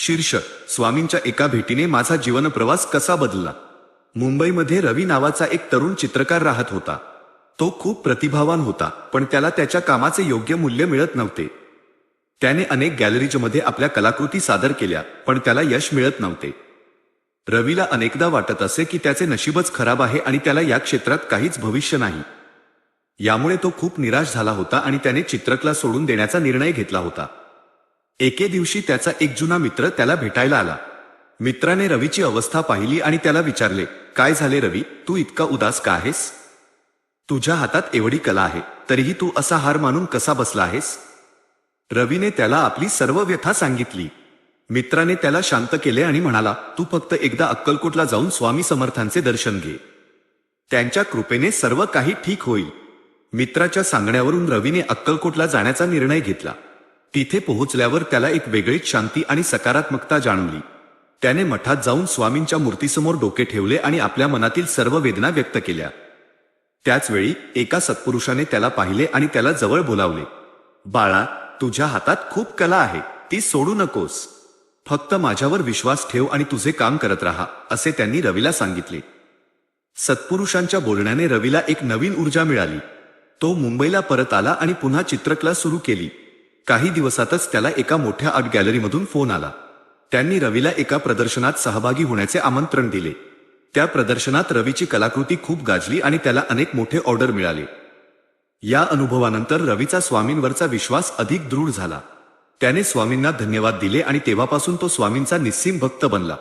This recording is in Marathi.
शीर्षक स्वामींच्या एका भेटीने माझा जीवन प्रवास कसा बदलला? मुंबईमध्ये रवी नावाचा एक तरुण चित्रकार राहत होता. तो खूप प्रतिभावान होता पण त्याला त्याच्या कामाचे योग्य मूल्य मिळत नव्हते. त्याने अनेक गॅलरीजमध्ये आपल्या कलाकृती सादर केल्या पण त्याला यश मिळत नव्हते. रवीला अनेकदा वाटत असे की त्याचे नशीबच खराब आहे आणि त्याला या क्षेत्रात काहीच भविष्य नाही. यामुळे तो खूप निराश झाला होता आणि त्याने चित्रकला सोडून देण्याचा निर्णय घेतला होता. एके दिवशी त्याचा एक जुना मित्र त्याला भेटायला आला. मित्राने रवीची अवस्था पाहिली आणि त्याला विचारले काय झाले रवी? तू इतका उदास का आहेस? तुझ्या हातात एवढी कला आहे तरीही तू असा हार मानून कसा बसला आहेस? रवीने त्याला आपली सर्व व्यथा सांगितली. मित्राने त्याला शांत केले आणि म्हणाला तू फक्त एकदा अक्कलकोटला जाऊन स्वामी समर्थांचे दर्शन घे. त्यांच्या कृपेने सर्व काही ठीक होईल. मित्राच्या सांगण्यावरून रवीने अक्कलकोटला जाण्याचा निर्णय घेतला. तिथे पोहोचल्यावर त्याला एक वेगळीच शांती आणि सकारात्मकता जाणवली. त्याने मठात जाऊन स्वामींच्या मूर्तीसमोर डोके ठेवले आणि आपल्या मनातील सर्व वेदना व्यक्त केल्या. त्याचवेळी एका सत्पुरुषाने त्याला पाहिले आणि त्याला जवळ बोलावले. बाळा तुझ्या हातात खूप कला आहे ती सोडू नकोस. फक्त माझ्यावर विश्वास ठेव आणि तुझे काम करत राहा असे त्यांनी रवीला सांगितले. सत्पुरुषांच्या बोलण्याने रवीला एक नवीन ऊर्जा मिळाली. तो मुंबईला परत आला आणि पुन्हा चित्रकला सुरू केली. काही दिवसातच त्याला एका मोठ्या आर्ट गॅलरीमधून फोन आला. त्यांनी रवीला एका प्रदर्शनात सहभागी होण्याचे आमंत्रण दिले. त्या प्रदर्शनात रवीची कलाकृती खूप गाजली आणि त्याला अनेक मोठे ऑर्डर मिळाले. या अनुभवानंतर रवीचा स्वामींवरचा विश्वास अधिक दृढ झाला. त्याने स्वामींना धन्यवाद दिले आणि तेव्हापासून तो स्वामींचा निस्सीम भक्त बनला.